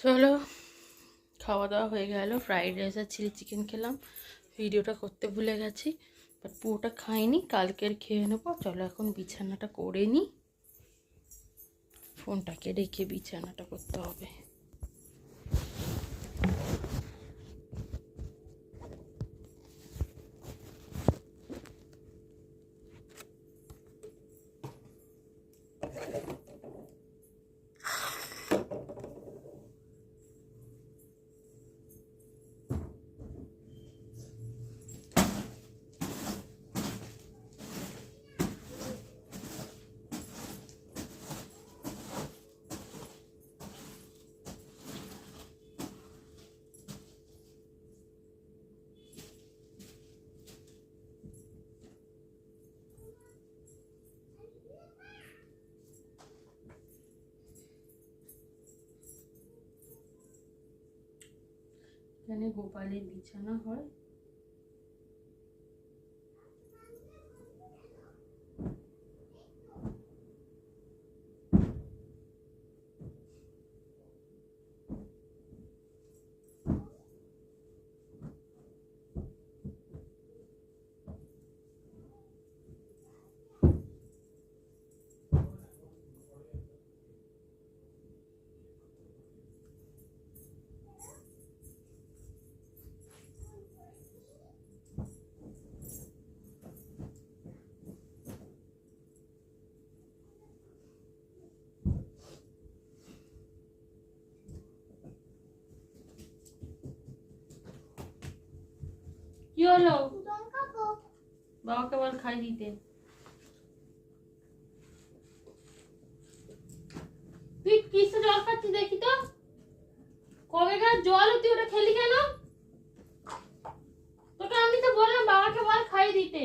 চলো খাওয়া দাওয়া হয়ে গেল ফ্রাইড রাইস আর চিলি চিকেন খেলাম। ভিডিওটা করতে ভুলে গেছি বাট পুরোটা খাইনি কালকের খেয়ে নেব। চলো এখন বিছানাটা করে নিই। ফোনটাকে রেখে বিছানাটা করতে হবে। এখানে গোপালের বিছানা হয় কি হলো? বাবাকে বল খাই দিতে। তুই কিসে জল খাচ্ছিস দেখি তো? কবেকার জল তুই ওটা খেলি কেন? তোকে আমি তো বললাম বাবাকে বল খাই দিতে।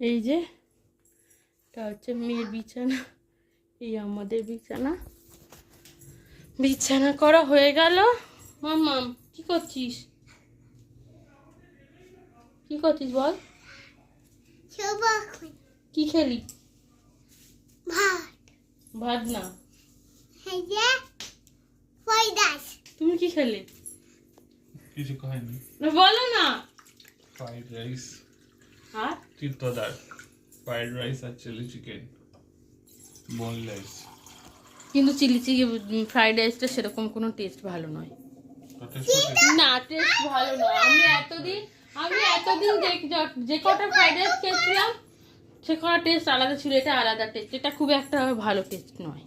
এই যে এটা হচ্ছে মেয়ের বিছানা। এই আমাদের বিছানা। বিছানা করা হয়ে গেল। মাম্মাম কি করছিস? কি করছিস বল? সবা কি খেলি? ভাত। ভাত না। তুমি কি খেলে? কিছু খাইনি। বলো না। Fried rice. আর? চিত্তদার ফ্রাইড রাইস আর চিলি চিকেন বোনলেস কিন্তু চিলি চিকেন ফ্রাইড রাইসটা সেরকম কোনো টেস্ট ভালো নয়। না টেস্ট ভালো নয়। আমি এতদিন আমি এতদিন যে- কটা ফ্রাইড রাইস খেয়েছিলাম সে কটা টেস্ট আলাদা ছিল এটা আলাদা টেস্ট এটা খুব একটা ভালো টেস্ট নয়।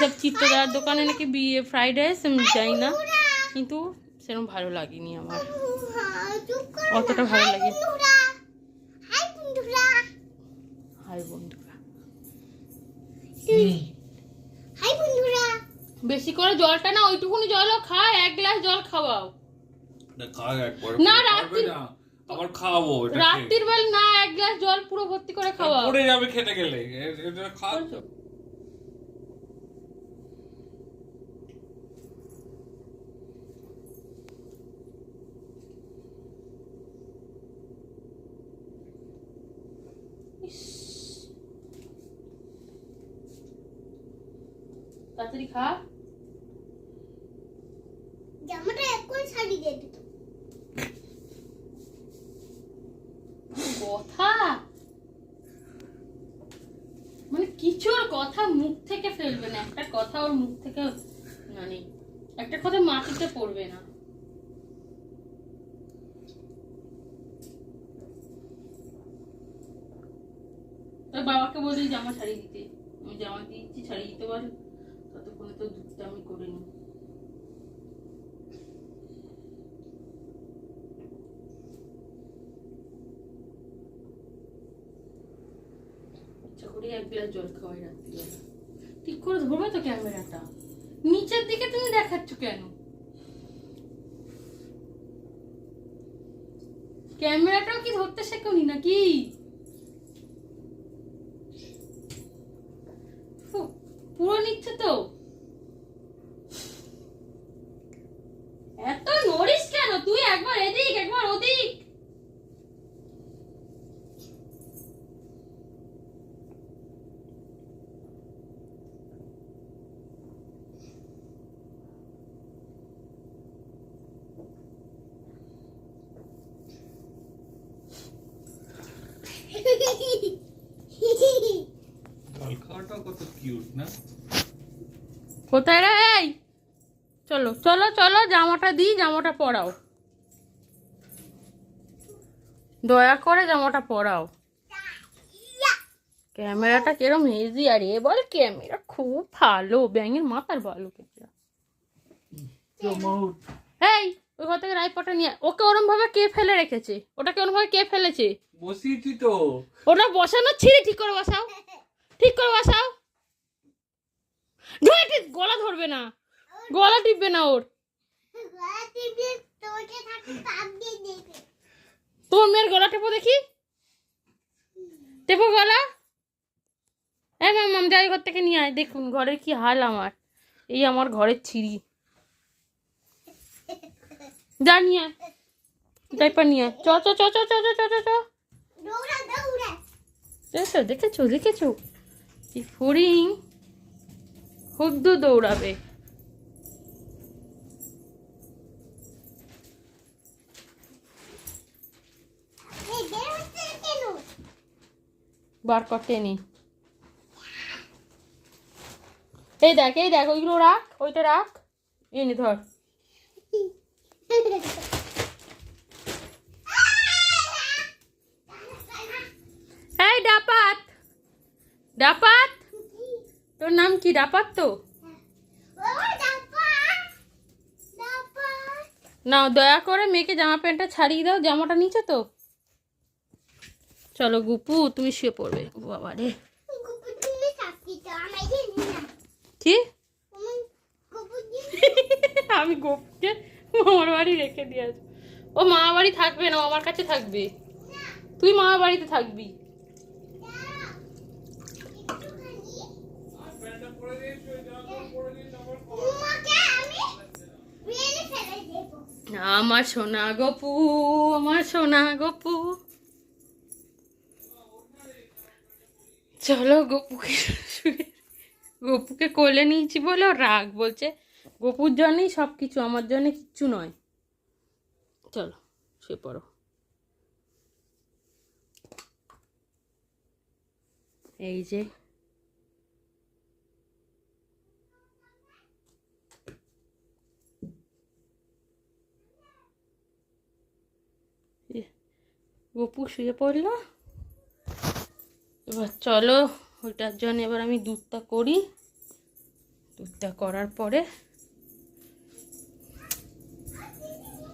সব চিত্তদার দোকানে নাকি বিয়ে ফ্রাইড রাইস আমি জানি না। কিন্তু সেরকম ভালো লাগেনি আমার। অতটা ভালো লাগে হাই বন্ধুরা। হাই বন্ধুরা। বেশি করে জলটা না ওইটুকুনি জলও খায় এক গ্লাস জল খাওয়াও। না, রাত্রি- আবার খাওয়াবো। রাত্রির বেলা না এক গ্লাস জল পুরো ভর্তি করে খাওয়াও। পড়ে যাবে খেতে গেলে এটা খা তাড়াতাড়ি খা। জামাটা এখন শাড়ি দিয়ে দিত কথা? মানে কিছুর কথা মুখ থেকে ফেলবে না একটা কথা ওর মুখ থেকে মানে একটা কথা মাটিতে পড়বে না। তোর বাবাকে বলি জামা ছাড়িয়ে দিতে। আমি জামা দিচ্ছি ছাড়িয়ে দিতে পারি এক গ্লাস জল খাওয়াই রাত্রিবেলা ঠিক করে ধরবে তো ক্যামেরাটা। নিচের দিকে তুমি দেখাচ্ছ কেন? ক্যামেরাটাও কি ধরতে শেখনি নাকি? কোথায় রে? এই! চলো চলো চলো জামাটা দিই জামাটা পরাও। দয়া করে জামাটা পরাও। ক্যামেরাটা কিরম হেজি আর এ বল ক্যামেরা খুব ভালো ব্যাঙের মাথার ভালো ক্যামেরা। এই! ওই ঘর থেকে রাইপটা নিয়ে ওকে ওরম ভাবে কে ফেলে রেখেছে? ওটাকে ওরম ভাবে কে ফেলেছে? বসিয়েছি তো। ওটা বসানো? ছিঁড়ে ঠিক করে বসাও। ঠিক করে বসাও। ধরে গলা ধরবে না। গলা টিপবে না ওর। তোর মেয়ের গলা টেপো দেখি? টেপো গলা? হ্যাঁ ম্যাম মাম যাই ঘর থেকে নিয়ে আয়। দেখুন ঘরের কি হাল আমার। এই আমার ঘরের ছিঁড়ি। যা নিয়ে ডাইপার নিয়ে চ চ চ চ চ চ চ চ দেখেছ দেখেছ দেখেছ ফড়িং খুব দৌড়াবে বের করতে নি এই দেখ এই দেখ ওইগুলো রাখ ওইটা রাখ এই নে ধর এই ডাপাত। ডাপাত? তোর নাম কি? ডাপাত তো? নাও দয়া করে মেয়েকে জামা প্যান্টটা ছাড়িয়ে দাও জামাটা নিচে তো। চলো গুপু তুমি শুয়ে পড়বে। বাবা রে। কি? আমি গোপকে মামার বাড়ি রেখে দিয়ে আসব ও মামা বাড়ি থাকবে না আমার কাছে থাকবে। তুই মামা বাড়িতে থাকবি। আমার সোনা গপু আমার সোনা গপু চলো গপুকে গপুকে কোলে নিয়েছি বলে রাগ বলছে। গপুর জন্যই সব কিছু আমার জন্য কিচ্ছু নয়। চলো, শুয়ে পড়ো। এই যে। গপু শুয়ে পড়ল। এবার চলো, ওইটার জন্য এবার আমি দুধটা করি। দুধটা করার পরে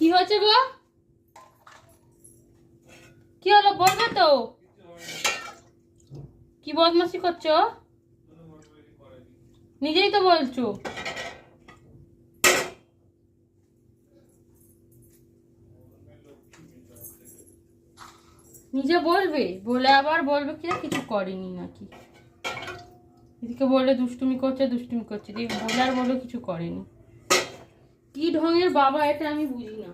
কি- হয়েছে গো? কি হলো, বলবে তো? কি বদমাসি করছ? নিজেই তো বলছো। নিজে বলবে, বলে আবার বলবে কি কিছু করেনি নাকি? এদিকে বলে দুষ্টুমি করছে দুষ্টুমি করছে। বলে আর বলে কিছু করেনি। কি ঢঙের বাবা এটা আমি বুঝি না।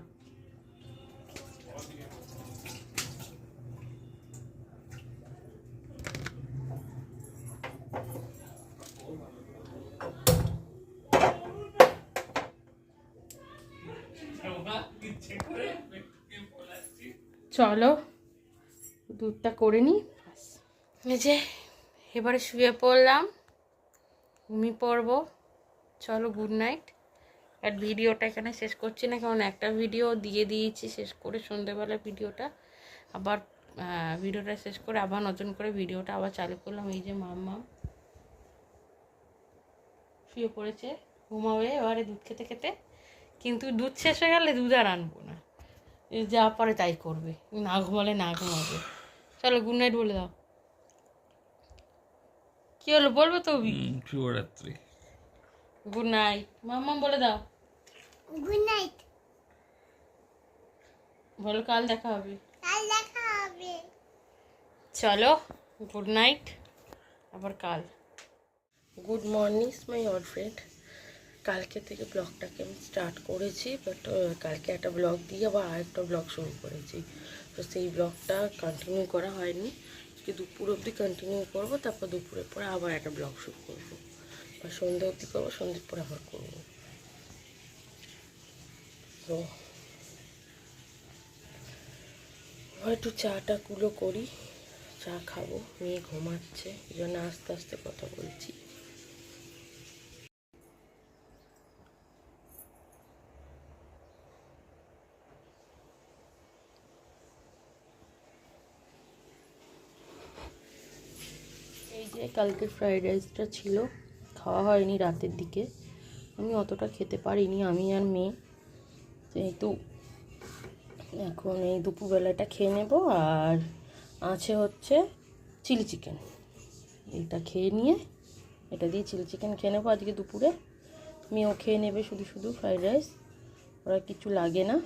চলো, দুধটা করে নি এই যে, এবারে শুয়ে পড়লাম, ঘুমিয়ে পড়ব। চলো গুড নাইট আর ভিডিওটা এখানে শেষ করছি না, কারণ একটা ভিডিও দিয়ে দিয়েছি শেষ করে সন্ধ্যেবেলা ভিডিওটা। আবার ভিডিওটা শেষ করে আবার নতুন করে ভিডিওটা আবার চালু করলাম, এই যে মাম্মা। শুয়ে পড়েছে, ঘুমাবে, এবারে দুধ খেতে খেতে। কিন্তু দুধ শেষ হয়ে গেলে দুধ আর আনব না। যা পারে তাই করবে, না ঘুমালে না ঘুমাবে। চলো গুড নাইট বলে দাও। কি হলো বলবে তো? শুভরাত্রি। গুড নাইট মাম্মা বলে দাও। গুড নাইট বলো কাল দেখা হবে। কাল দেখা হবে। চলো গুড নাইট আবার কাল। Good morning my all friend কালকে থেকে ব্লগটাকে আমি স্টার্ট করেছি বাট কালকে একটা ব্লগ দিয়ে আবার আরেকটা ব্লগ শুরু করেছি। তো সেই ব্লগটা কন্টিনিউ করা হয়নি। আজকে দুপুর অবধি কন্টিনিউ করব তারপর দুপুরের পরে আবার একটা ব্লগ শুরু করব। বা সন্ধ্যে অবধি করব সন্ধ্যের পরে আবার করব তো একটু চাটা কুলো করি, চা খাব, মেয়ে ঘুমাচ্ছে, এই জন্য আস্তে আস্তে কথা বলছি। এই যে কালকে ফ্রাইড রাইসটা ছিল। খাওয়া হয়নি রাতের দিকে। আমি অতটা খেতে পারিনি, আমি আর মেয়ে। যেহেতু এখন এই দুপুরবেলাটা খেয়ে নেব, আর আছে হচ্ছে চিলি চিকেন। এটা খেয়ে নিয়ে, এটা দিয়ে চিলি চিকেন খেয়ে নেব আজকে দুপুরে। মেয়েও খেয়ে নেবে শুধু শুধু ফ্রাইড রাইস, ওরা কিছু লাগে না।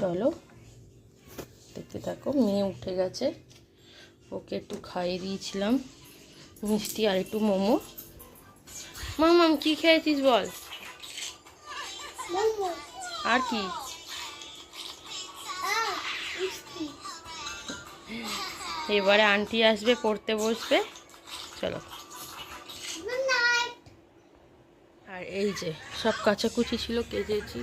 চলো, দেখতে থাকো, মেয়ে উঠে গেছে। ওকে একটু খাইয়ে দিয়েছিলাম। মিষ্টি আর একটু মোমো। মামাম কি খেয়েছিস বল? আর কি? এবারে আন্টি আসবে পড়তে বসবে। চলো। আর এই যে সব কাচাকুচি ছিল কেজেছি